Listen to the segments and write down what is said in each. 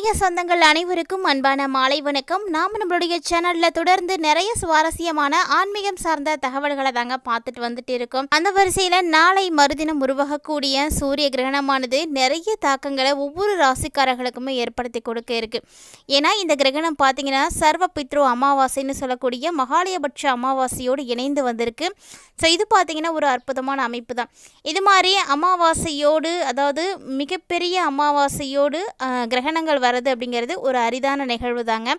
ஆன்மீக சொந்தங்கள் அனைவருக்கும் அன்பான மாலை வணக்கம். நாம் நம்மளுடைய சேனல்ல தொடர்ந்து நிறைய சுவாரஸ்யமான ஆன்மீகம் சார்ந்த தகவல்களை தாங்க பார்த்துட்டு வந்துட்டு இருக்கோம். அந்த வரிசையில நாளை மறுதினம் உருவாகக்கூடிய சூரிய கிரகணமானது நிறைய தாக்கங்களை ஒவ்வொரு ராசிக்காரர்களுக்குமே ஏற்படுத்தி கொடுக்க இருக்கு. ஏன்னா இந்த கிரகணம் பார்த்தீங்கன்னா சர்வ பித்ரு அமாவாசைன்னு சொல்லக்கூடிய மகாலயபட்ச அமாவாசையோடு இணைந்து வந்திருக்கு. ஸோ இது பார்த்தீங்கன்னா ஒரு அற்புதமான அமைப்பு தான். இது மாதிரி அமாவாசையோடு அதாவது மிகப்பெரிய அமாவாசையோடு கிரகணங்கள் கிரகணங்கள் வர்றது அப்படிங்கிறது ஒரு அரிதான நிகழ்வு தாங்க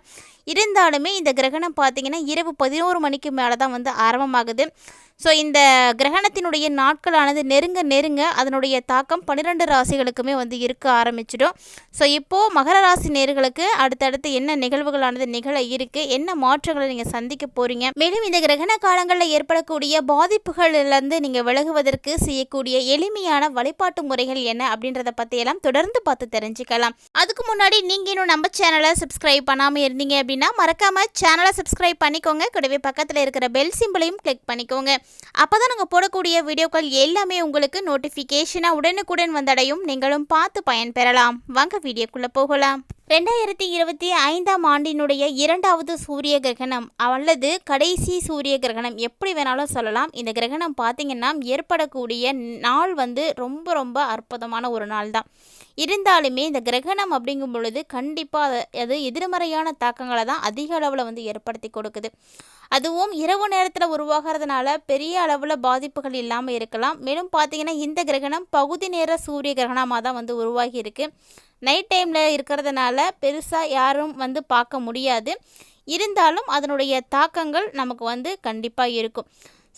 இருந்தாலுமே இந்த கிரகணம் பார்த்தீங்கன்னா இரவு பதினோரு மணிக்கு மேலே தான் வந்து ஆரம்பமாகுது. ஸோ இந்த கிரகணத்தினுடைய நாட்களானது நெருங்க நெருங்க அதனுடைய தாக்கம் பன்னிரெண்டு ராசிகளுக்குமே வந்து இருக்க ஆரம்பிச்சிடும். ஸோ இப்போது மகர ராசி நேர்களுக்கு அடுத்தடுத்து என்ன நிகழ்வுகளானது நிகழ இருக்குது என்ன மாற்றங்களை நீங்கள் சந்திக்க போகிறீங்க மேலும் இந்த கிரகண காலங்களில் ஏற்படக்கூடிய பாதிப்புகளிலிருந்து நீங்கள் விலகுவதற்கு செய்யக்கூடிய எளிமையான வழிபாட்டு முறைகள் என்ன அப்படின்றத பற்றியெல்லாம் தொடர்ந்து பார்த்து தெரிஞ்சுக்கலாம். அதுக்கு முன்னாடி நீங்கள் இன்னும் நம்ம சேனலை சப்ஸ்கிரைப் பண்ணாமல் இருந்தீங்க அப்படின்னா மறக்காம சேனலை சப்ஸ்கிரைப் பண்ணிக்கோங்க. கூடவே பக்கத்தில் இருக்கிற பெல் சிம்பிளையும் கிளிக் பண்ணிக்கோங்க. அப்போ தான் நாங்கள் போடக்கூடிய வீடியோக்கள் எல்லாமே உங்களுக்கு நோட்டிஃபிகேஷனாக உடனுக்குடன் வந்தடையும். நீங்களும் பார்த்து பயன்பெறலாம். வாங்க வீடியோக்குள்ளே போகலாம். ரெண்டாயிரத்தி இருபத்தி ஐந்தாம் ஆண்டினுடைய இரண்டாவது சூரிய கிரகணம் அல்லது கடைசி சூரிய கிரகணம். எப்படி வேணாலும் சொல்லலாம். இந்த கிரகணம் பார்த்தீங்கன்னா ஏற்படக்கூடிய நாள் வந்து ரொம்ப ரொம்ப அற்புதமான ஒரு நாள் தான். இருந்தாலுமே இந்த கிரகணம் அப்படிங்கும் பொழுது கண்டிப்பாக அது எதிர்மறையான தாக்கங்களை தான் அதிக அளவில் வந்து ஏற்படுத்தி கொடுக்குது. அதுவும் இரவு நேரத்தில் உருவாகிறதுனால பெரிய அளவில் பாதிப்புகள் இல்லாமல் இருக்கலாம். மேலும் பார்த்தீங்கன்னா இந்த கிரகணம் பகுதி நேர சூரிய கிரகணமாக தான் வந்து உருவாகியிருக்கு நைட் டைமில் இருக்கிறதுனால பெருசாக யாரும் வந்து பார்க்க முடியாது. இருந்தாலும் அதனுடைய தாக்கங்கள் நமக்கு வந்து கண்டிப்பாக இருக்கும்.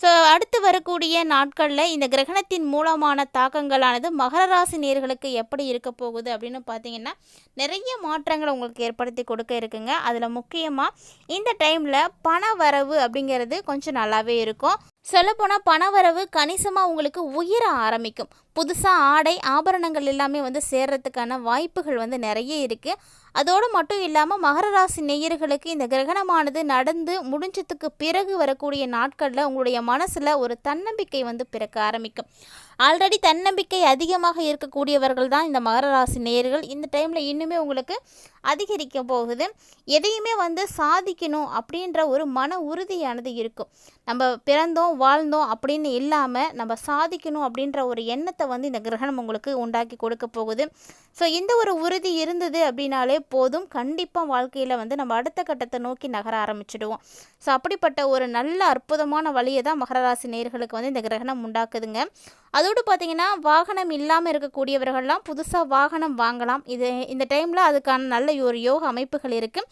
ஸோ அடுத்து வரக்கூடிய நாட்களில் இந்த கிரகணத்தின் மூலமான தாக்கங்களானது மகர ராசி நேர்களுக்கு எப்படி இருக்க போகுது அப்படின்னு பார்த்தீங்கன்னா நிறைய மாற்றங்களை உங்களுக்கு ஏற்படுத்தி கொடுக்க இருக்குங்க. அதில் முக்கியமாக இந்த டைமில் பண வரவு அப்படிங்கிறது கொஞ்சம் நல்லாவே இருக்கும். சொல்லப்போனால் பணவரவு கணிசமாக உங்களுக்கு உயர ஆரம்பிக்கும். புதுசாக ஆடை ஆபரணங்கள் எல்லாமே வந்து சேர்றதுக்கான வாய்ப்புகள் வந்து நிறைய இருக்குது அதோடு மட்டும் இல்லாமல் மகர ராசி நேயர்களுக்கு இந்த கிரகணமானது நடந்து முடிஞ்சதுக்கு பிறகு வரக்கூடிய நாட்களில் உங்களுடைய மனசில் ஒரு தன்னம்பிக்கை வந்து பிறக்க ஆரம்பிக்கும். ஆல்ரெடி தன்னம்பிக்கை அதிகமாக இருக்கக்கூடியவர்கள் தான் இந்த மகர ராசி நேயர்கள். இந்த டைமில் இன்னுமே உங்களுக்கு அதிகரிக்க போகுது. எதையுமே வந்து சாதிக்கணும் அப்படின்ற ஒரு மன உறுதியானது இருக்கும். நம்ம பிறந்தோம் வாழ்ந்தோம் அப்படின்னு இல்லாமல் நம்ம சாதிக்கணும் அப்படின்ற ஒரு எண்ணத்தை வந்து இந்த கிரகணம் உங்களுக்கு உண்டாக்கி கொடுக்க போகுது. ஸோ இந்த ஒரு உறுதி இருந்தது அப்படின்னாலே போதும். கண்டிப்பாக வாழ்க்கையில் வந்து நம்ம அடுத்த கட்டத்தை நோக்கி நகர ஆரம்பிச்சிடுவோம். ஸோ அப்படிப்பட்ட ஒரு நல்ல அற்புதமான வழியை தான் மகர ராசி நேயர்களுக்கு வந்து இந்த கிரகணம் உண்டாக்குதுங்க. அதோடு பார்த்தீங்கன்னா வாகனம் இல்லாமல் இருக்கக்கூடியவர்கள்லாம் புதுசாக வாகனம் வாங்கலாம். இது இந்த டைமில் அதுக்கான நல்ல ஒரு யோக அமைப்புகள் இருக்குது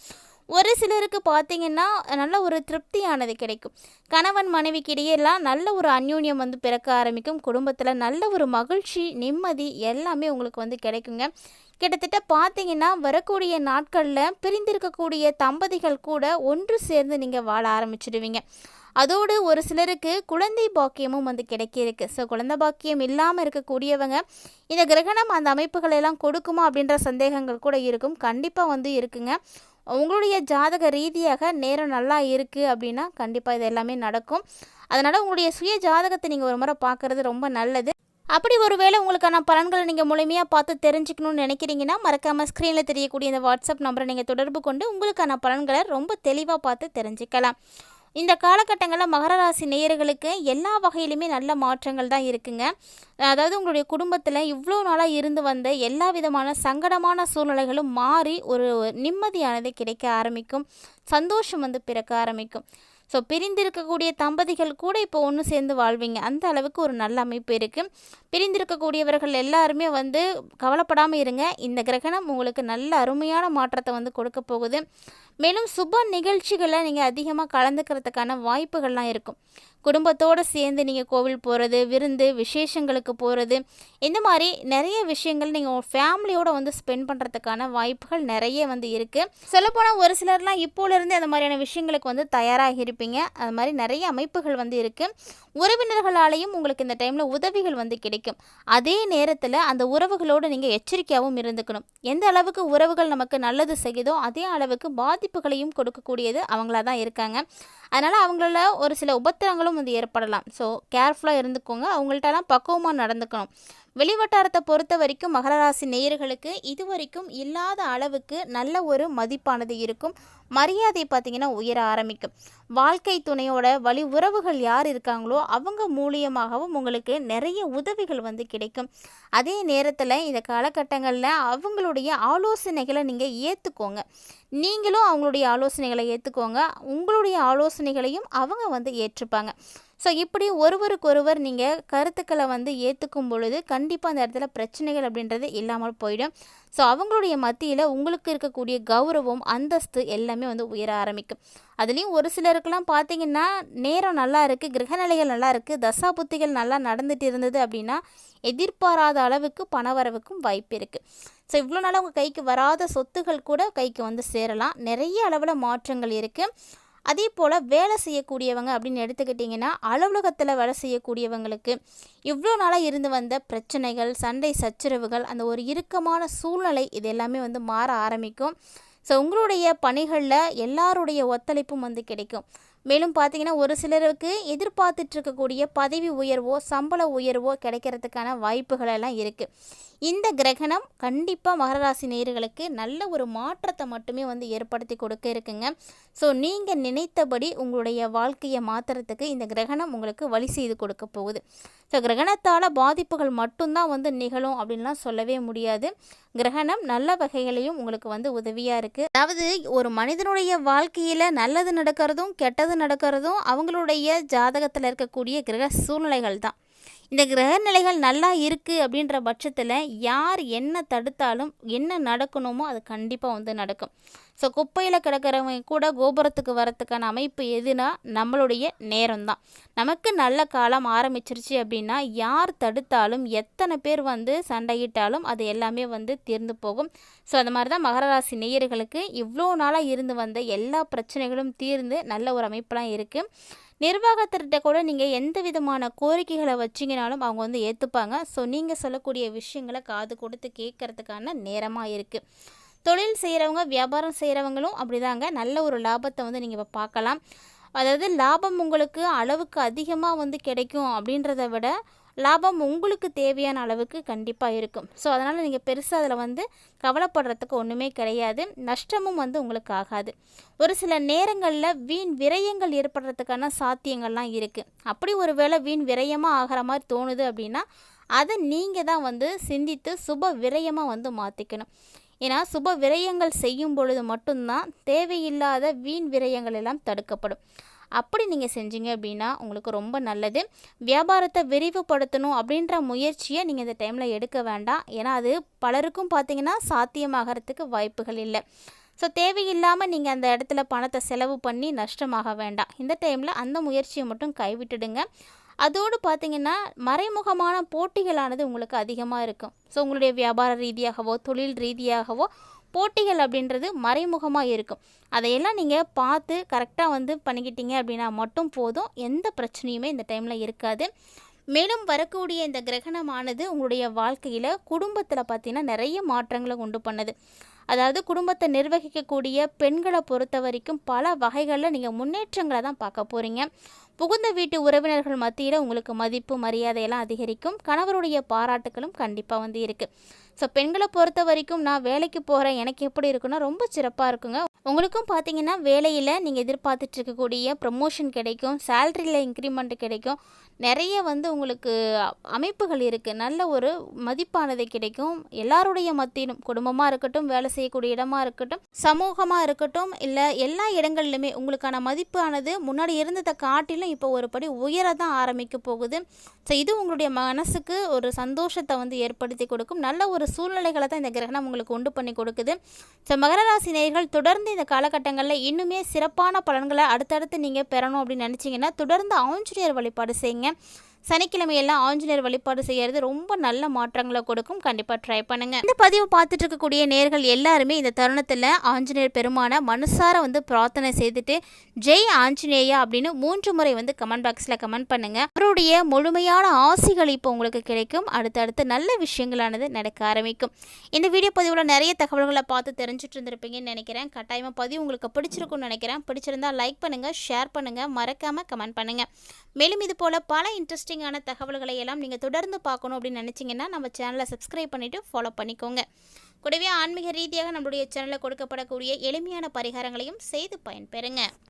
ஒரு சிலருக்கு பார்த்தீங்கன்னா நல்ல ஒரு திருப்தியானது கிடைக்கும். கணவன் மனைவிக்கு இடையெல்லாம் நல்ல ஒரு அந்யூன்யம் வந்து பிறக்க ஆரம்பிக்கும். குடும்பத்தில் நல்ல ஒரு மகிழ்ச்சி நிம்மதி எல்லாமே உங்களுக்கு வந்து கிடைக்குங்க. கிட்டத்தட்ட பார்த்தீங்கன்னா வரக்கூடிய நாட்களில் பிரிந்திருக்கக்கூடிய தம்பதிகள் கூட ஒன்று சேர்ந்து நீங்கள் வாழ ஆரம்பிச்சிடுவீங்க. அதோடு ஒரு சிலருக்கு குழந்தை பாக்கியமும் வந்து கிடைக்கிருக்கு ஸோ குழந்தை பாக்கியம் இல்லாமல் இருக்கக்கூடியவங்க இந்த கிரகணம் அந்த அமைப்புகளெல்லாம் கொடுக்குமா அப்படின்ற சந்தேகங்கள் கூட இருக்கும். கண்டிப்பாக வந்து இருக்குங்க. உங்களுடைய ஜாதக ரீதியாக நேரம் நல்லா இருக்குது அப்படின்னா கண்டிப்பாக இது எல்லாமே நடக்கும். அதனால் உங்களுடைய சுய ஜாதகத்தை நீங்கள் ஒரு முறை பார்க்குறது ரொம்ப நல்லது. அப்படி ஒருவேளை உங்களுக்கான பலன்களை நீங்கள் முழுமையாக பார்த்து தெரிஞ்சுக்கணும்னு நினைக்கிறீங்கன்னா மறக்காமல் ஸ்க்ரீனில் தெரியக்கூடிய இந்த வாட்ஸ்அப் நம்பரை நீங்கள் தொடர்பு கொண்டு உங்களுக்கான பலன்களை ரொம்ப தெளிவாக பார்த்து தெரிஞ்சுக்கலாம். இந்த காலகட்டங்களில் மகர ராசி நேயர்களுக்கு எல்லா வகையிலுமே நல்ல மாற்றங்கள் தான் இருக்குங்க. அதாவது உங்களுடைய குடும்பத்தில் இவ்வளோ நாளாக இருந்து வந்த எல்லா விதமான சங்கடமான சூழ்நிலைகளும் மாறி ஒரு நிம்மதியானது கிடைக்க ஆரம்பிக்கும். சந்தோஷம் வந்து பிறக்க ஆரம்பிக்கும். ஸோ பிரிந்திருக்கக்கூடிய தம்பதிகள் கூட இப்போ ஒன்று சேர்ந்து வாழ்வீங்க. அந்த அளவுக்கு ஒரு நல்ல அமைப்பு இருக்குது பிரிந்திருக்கக்கூடியவர்கள் எல்லாருமே வந்து கவலைப்படாமல் இருங்க. இந்த கிரகணம் உங்களுக்கு நல்ல அருமையான மாற்றத்தை வந்து கொடுக்க போகுது. மேலும் சுப நிகழ்ச்சிகளை நீங்கள் அதிகமாக கலந்துக்கிறதுக்கான வாய்ப்புகள்லாம் இருக்கும். குடும்பத்தோடு சேர்ந்து நீங்கள் கோவில் போகிறது விருந்து விசேஷங்களுக்கு போகிறது இந்த மாதிரி நிறைய விஷயங்கள் நீங்கள் ஃபேமிலியோடு வந்து ஸ்பெண்ட் பண்ணுறதுக்கான வாய்ப்புகள் நிறைய வந்து இருக்குது சொல்லப்போனால் ஒரு சிலர்லாம் இப்போலேருந்து அந்த மாதிரியான விஷயங்களுக்கு வந்து தயாராக இருப்பீங்க அது மாதிரி நிறைய அமைப்புகள் வந்து இருக்குது உறவினர்களாலேயும் உங்களுக்கு இந்த டைமில் உதவிகள் வந்து கிடைக்கும். அதே நேரத்தில் அந்த உறவுகளோடு நீங்கள் எச்சரிக்கையாகவும் இருந்துக்கணும். எந்த அளவுக்கு உறவுகள் நமக்கு நல்லது செய்யுதோ அதே அளவுக்கு பாதிப்புகளையும் கொடுக்கக்கூடியது அவங்களா தான் இருக்காங்க. அதனால் அவங்கள ஒரு சில உபத்திரங்களும் வந்து ஏற்படலாம். ஸோ கேர்ஃபுல்லாக இருந்துக்கோங்க. அவங்கள்ட்டலாம் பக்குவமாக நடந்துக்கணும். வெளிவட்டாரத்தை பொறுத்த வரைக்கும் மகர ராசி நேயர்களுக்கு இது வரைக்கும் இல்லாத அளவுக்கு நல்ல ஒரு மதிப்பானது இருக்கும். மரியாதை பார்த்திங்கன்னா உயர ஆரம்பிக்கும். வாழ்க்கை துணையோட வழி உறவுகள் யார் இருக்காங்களோ அவங்க மூலியமாகவும் உங்களுக்கு நிறைய உதவிகள் வந்து கிடைக்கும். அதே நேரத்தில் இந்த காலகட்டங்களில் அவங்களுடைய ஆலோசனைகளை நீங்கள் ஏற்றுக்கோங்க நீங்களும் அவங்களுடைய ஆலோசனைகளை ஏற்றுக்கோங்க உங்களுடைய ஆலோசனைகளையும் அவங்க வந்து ஏற்றுப்பாங்க. ஸோ இப்படி ஒருவருக்கொருவர் நீங்கள் கருத்துக்களை வந்து ஏற்றுக்கும் பொழுது கண்டிப்பாக அந்த இடத்துல பிரச்சனைகள் அப்படின்றது இல்லாமல் போயிடும். ஸோ அவங்களுடைய மத்தியில் உங்களுக்கு இருக்கக்கூடிய கௌரவம் அந்தஸ்து எல்லாமே வந்து உயர ஆரம்பிக்கும். அதுலேயும் ஒரு சிலருக்கெல்லாம் பார்த்தீங்கன்னா நேரம் நல்லா இருக்குது கிரகநிலைகள் நல்லா இருக்குது தசா புத்திகள் நல்லா நடந்துகிட்டு இருந்தது அப்படின்னா எதிர்பாராத அளவுக்கு பணவரவுக்கும் வாய்ப்பு இருக்குது ஸோ இவ்வளோ நாளாக உங்கள் கைக்கு வராத சொத்துகள் கூட கைக்கு வந்து சேரலாம். நிறைய அளவில் மாற்றங்கள் இருக்குது அதே போல் வேலை செய்யக்கூடியவங்க அப்படின்னு எடுத்துக்கிட்டிங்கன்னா அலுவலகத்தில் வேலை செய்யக்கூடியவங்களுக்கு இவ்வளோ நாளாக இருந்து வந்த பிரச்சனைகள் சண்டை சச்சரவுகள் அந்த ஒரு இறுக்கமான சூழ்நிலை இது எல்லாமே வந்து மாற ஆரம்பிக்கும். ஸோ உங்களுடைய பணிகளில் எல்லாருடைய ஒத்துழைப்பும் வந்து கிடைக்கும். மேலும் பார்த்தீங்கன்னா ஒரு சிலருக்கு எதிர்பார்த்துட்டு இருக்கக்கூடிய பதவி உயர்வோ சம்பள உயர்வோ கிடைக்கிறதுக்கான வாய்ப்புகள் எல்லாம் இருக்குது இந்த கிரகணம் கண்டிப்பாக மகராசி நேர்களுக்கு நல்ல ஒரு மாற்றத்தை மட்டுமே வந்து ஏற்படுத்தி கொடுக்க இருக்குங்க. ஸோ நீங்கள் நினைத்தபடி உங்களுடைய வாழ்க்கையை மாற்றுறதுக்கு இந்த கிரகணம் உங்களுக்கு வழி செய்து கொடுக்க போகுது. ஸோ கிரகணத்தால் பாதிப்புகள் மட்டும்தான் வந்து நிகழும் அப்படின்லாம் சொல்லவே முடியாது. கிரகணம் நல்ல வகைகளையும் உங்களுக்கு வந்து உதவியாக இருக்குது அதாவது ஒரு மனிதனுடைய வாழ்க்கையில் நல்லது நடக்கிறதும் கெட்டது நடக்கிறதும் அவங்களுடைய ஜாதகத்தில் இருக்கக்கூடிய கிரக சூழ்நிலைகள் தான். இந்த கிரக நிலைகள் நல்லா இருக்குது அப்படின்ற பட்சத்தில் யார் என்ன தடுத்தாலும் என்ன நடக்கணுமோ அது கண்டிப்பாக வந்து நடக்கும். ஸோ குப்பையில் கிடக்கிறவங்க கூட கோபுரத்துக்கு வரத்துக்கான அமைப்பு எதுனா நம்மளுடைய நேரம் தான் நமக்கு நல்ல காலம் ஆரம்பிச்சிருச்சு அப்படின்னா யார் தடுத்தாலும் எத்தனை பேர் வந்து சண்டையிட்டாலும் அது எல்லாமே வந்து தீர்ந்து போகும். ஸோ அது மாதிரி தான் மகர ராசி நேயர்களுக்கு இவ்வளோ நாளாக இருந்து வந்த எல்லா பிரச்சனைகளும் தீர்ந்து நல்ல ஒரு அமைப்பெலாம் இருக்குது நிர்வாகத்திட்ட கூட நீங்கள் எந்த விதமான கோரிக்கைகளை வச்சிங்கனாலும் அவங்க வந்து ஏற்றுப்பாங்க ஸோ நீங்கள் சொல்லக்கூடிய விஷயங்களை காது கொடுத்து கேட்கறதுக்கான நேரமாக இருக்குது தொழில் செய்கிறவங்க வியாபாரம் செய்கிறவங்களும் அப்படிதாங்க. நல்ல ஒரு லாபத்தை வந்து நீங்கள் இப்போ பார்க்கலாம் அதாவது லாபம் உங்களுக்கு அளவுக்கு அதிகமாக வந்து கிடைக்கும் அப்படின்றத விட லாபம் உங்களுக்கு தேவையான அளவுக்கு கண்டிப்பாக இருக்கும். ஸோ அதனால் நீங்கள் பெருசாக அதில் வந்து கவலைப்படுறதுக்கு ஒன்றுமே கிடையாது. நஷ்டமும் வந்து உங்களுக்கு ஆகாது. ஒரு சில நேரங்களில் வீண் விரயங்கள் ஏற்படுறதுக்கான சாத்தியங்கள்லாம் இருக்குது அப்படி ஒரு வேளை வீண் விரயமாக ஆகிற மாதிரி தோணுது அப்படின்னா அதை நீங்கள் தான் வந்து சிந்தித்து சுப விரயமாக வந்து மாற்றிக்கணும் ஏன்னா சுப விரயங்கள் செய்யும் பொழுது மட்டும்தான் தேவையில்லாத வீண் விரயங்கள் எல்லாம் தடுக்கப்படும். அப்படி நீங்கள் செஞ்சீங்க அப்படின்னா உங்களுக்கு ரொம்ப நல்லது. வியாபாரத்தை விரிவுபடுத்தணும் அப்படின்ற முயற்சியை நீங்கள் இந்த டைமில் எடுக்க வேண்டாம். ஏன்னா அது பலருக்கும் பார்த்தீங்கன்னா சாத்தியமாகறதுக்கு வாய்ப்புகள் இல்லை. ஸோ தேவையில்லாமல் நீங்கள் அந்த இடத்துல பணத்தை செலவு பண்ணி நஷ்டமாக வேண்டாம். இந்த டைமில் அந்த முயற்சியை மட்டும் கைவிட்டுடுங்க. அதோடு பார்த்தீங்கன்னா மறைமுகமான போட்டிகளானது உங்களுக்கு அதிகமாக இருக்கும். ஸோ உங்களுடைய வியாபார ரீதியாகவோ தொழில் ரீதியாகவோ போட்டிகள் அப்படின்றது மறைமுகமாக இருக்கும். அதையெல்லாம் நீங்கள் பார்த்து கரெக்டாக வந்து பண்ணிக்கிட்டீங்க அப்படின்னா மட்டும் போதும். எந்த பிரச்சனையுமே இந்த டைமில் இருக்காது. மேலும் வரக்கூடிய இந்த கிரகணமானது உங்களுடைய வாழ்க்கையில் குடும்பத்தில் பார்த்தீங்கன்னா நிறைய மாற்றங்களை உண்டு பண்ணுது. அதாவது குடும்பத்தை நிர்வகிக்கக்கூடிய பெண்களை பொறுத்த வரைக்கும் பல வகைகளில் நீங்கள் முன்னேற்றங்களை தான் பார்க்க போகிறீங்க புகுந்த வீட்டு உறவினர்கள் மத்தியில் உங்களுக்கு மதிப்பு மரியாதையெல்லாம் அதிகரிக்கும். கணவருடைய பாராட்டுகளும் கண்டிப்பாக வந்து இருக்குது ஸோ பெண்களை பொறுத்த வரைக்கும் நான் வேலைக்கு போகிறேன் எனக்கு எப்படி இருக்குன்னா ரொம்ப சிறப்பாக இருக்குங்க. உங்களுக்கும் பார்த்தீங்கன்னா வேலையில் நீங்கள் எதிர்பார்த்துட்டு இருக்கக்கூடிய ப்ரமோஷன் கிடைக்கும் சேல்ரியில் இன்க்ரிமெண்ட் கிடைக்கும். நிறைய வந்து உங்களுக்கு அமைப்புகள் இருக்குது நல்ல ஒரு மதிப்பானது கிடைக்கும். எல்லாருடைய மத்தியிலும் குடும்பமாக இருக்கட்டும் வேலை செய்யக்கூடிய இடமா இருக்கட்டும் சமூகமாக இருக்கட்டும் இல்லை எல்லா இடங்கள்லையுமே உங்களுக்கான மதிப்பானது முன்னாடி இருந்ததை காட்டிலும் இப்போ ஒரு படி உயர தான் ஆரம்பிக்க போகுது. ஸோ இது உங்களுடைய மனசுக்கு ஒரு சந்தோஷத்தை வந்து ஏற்படுத்தி கொடுக்கும். நல்ல ஒரு சூழ்நிலைகளை தான் இந்த கிரகணம் உங்களுக்கு உண்டு பண்ணி கொடுக்குது. ஸோ மகர ராசி நேர்கள் தொடர்ந்து இந்த காலகட்டங்களில் இன்னுமே சிறப்பான பலன்களை அடுத்தடுத்து நீங்கள் பெறணும் அப்படின்னு நினச்சிங்கன்னா தொடர்ந்து ஆஞ்சநேயர் வழிபாடு செய்யுங்க. हैं சனிக்கிழமையெல்லாம் ஆஞ்சநேயர் வழிபாடு செய்கிறது ரொம்ப நல்ல மாற்றங்களை கொடுக்கும். கண்டிப்பாக ட்ரை பண்ணுங்க. இந்த பதிவு பார்த்துட்டு இருக்கக்கூடிய நேர்கள் எல்லாருமே இந்த தருணத்தில் ஆஞ்சநேயர் பெருமான மனசார வந்து பிரார்த்தனை செய்துட்டு ஜெய் ஆஞ்சநேயா அப்படின்னு மூன்று முறை வந்து கமெண்ட் பாக்ஸில் கமெண்ட் பண்ணுங்க. அவருடைய முழுமையான ஆசைகள் இப்போ உங்களுக்கு கிடைக்கும். அடுத்தடுத்து நல்ல விஷயங்களானது நடக்க ஆரம்பிக்கும். இந்த வீடியோ பதிவில் நிறைய தகவல்களை பார்த்து தெரிஞ்சுட்டு இருந்திருப்பீங்கன்னு நினைக்கிறேன். கட்டாயமாக பதிவு உங்களுக்கு பிடிச்சிருக்கும்னு நினைக்கிறேன். பிடிச்சிருந்தா லைக் பண்ணுங்கள் ஷேர் பண்ணுங்கள் மறக்காமல் கமெண்ட் பண்ணுங்கள் மேலும் இது போல் பல இன்ட்ரெஸ்டிங் இன்ட்ரெஸ்டிங்கான தகவல்களை எல்லாம் நீங்கள் தொடர்ந்து பார்க்கணும் அப்படின்னு நினச்சிங்கன்னா நம்ம சேனலை சப்ஸ்கிரைப் பண்ணிவிட்டு ஃபாலோ பண்ணிக்கோங்க. கூடவே ஆன்மீக ரீதியாக நம்மளுடைய சேனலில் கொடுக்கப்படக்கூடிய எளிமையான பரிகாரங்களையும் செய்து பயன்பெறுங்க.